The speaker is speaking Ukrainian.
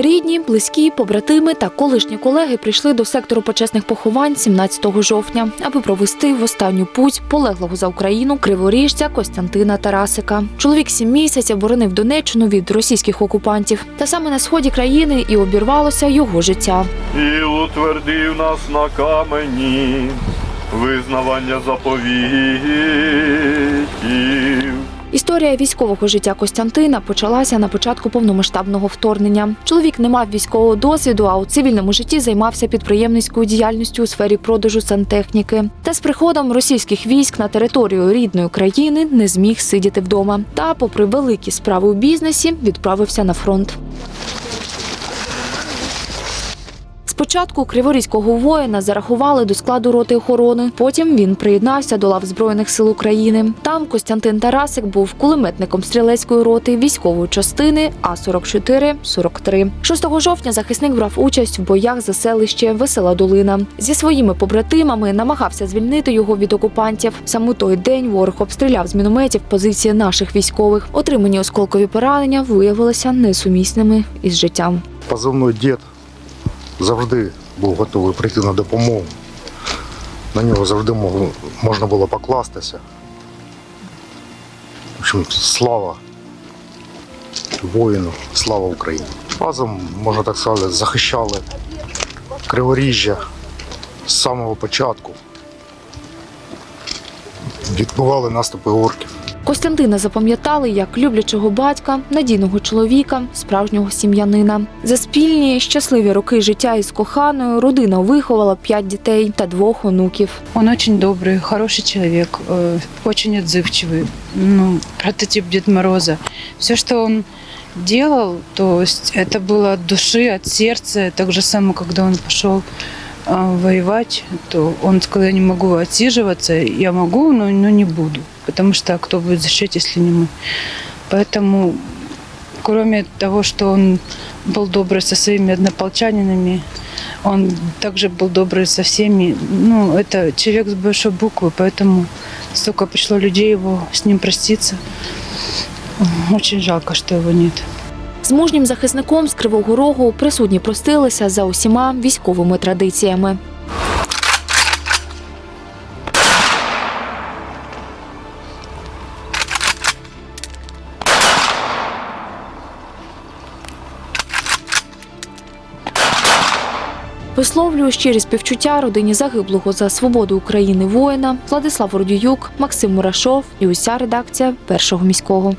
Рідні, близькі, побратими та колишні колеги прийшли до сектору почесних поховань 17 жовтня, аби провести в останню путь полеглого за Україну криворіжця Костянтина Тарасика. Чоловік сім місяців боронив Донеччину від російських окупантів. Та саме на сході країни і обірвалося його життя. і утвердив нас на камені визнавання заповітів. Історія військового життя Костянтина почалася на початку повномасштабного вторгнення. Чоловік не мав військового досвіду, а у цивільному житті займався підприємницькою діяльністю у сфері продажу сантехніки. Та з приходом російських військ на територію рідної країни не зміг сидіти вдома. Та, попри великі справи у бізнесі, відправився на фронт. Спочатку криворізького воїна зарахували до складу роти охорони. Потім він приєднався до лав Збройних сил України. Там Костянтин Тарасик був кулеметником стрілецької роти військової частини А 44 43 6 жовтня захисник брав участь в боях за селище Весела Долина. Зі своїми побратимами намагався звільнити його від окупантів. Саме той день ворог обстріляв з мінометів позиції наших військових. Отримані осколкові поранення виявилися несумісними із життям. позивний дід завжди був готовий прийти на допомогу. На нього завжди можна було покластися. В общем, слава воїну, слава Україні. Разом, можна так сказати, захищали Криворіжжя з самого початку. Відбували наступи орків. Костянтина запам'ятали як люблячого батька, надійного чоловіка, справжнього сім'янина. За спільні щасливі роки життя із коханою родина виховала п'ять дітей та двох онуків. Он очень добрый, хороший человек, э, очень отзывчивый, ну, прототип Дед Мороза. Все, что он делал, то есть это было от души, от сердца. Так же самое, когда он пошел э, Воевать, то он сказал, я не могу отсиживаться, я могу, но, но не буду. Потому что кто будет защищать, если не мы? Поэтому, кроме того, что он был добрый со своими однополчанинами, он также был добрый со всеми. Ну, это человек с большой буквы, поэтому столько пришло людей его с ним проститься. Очень жалко, что его нет. З мужнім захисником з Кривого Рогу присутні простилися за усіма військовими традиціями. Висловлюю щирі співчуття родині загиблого за свободу України воїна Владислав Родіюк, Максим Мурашов і уся редакція першого міського.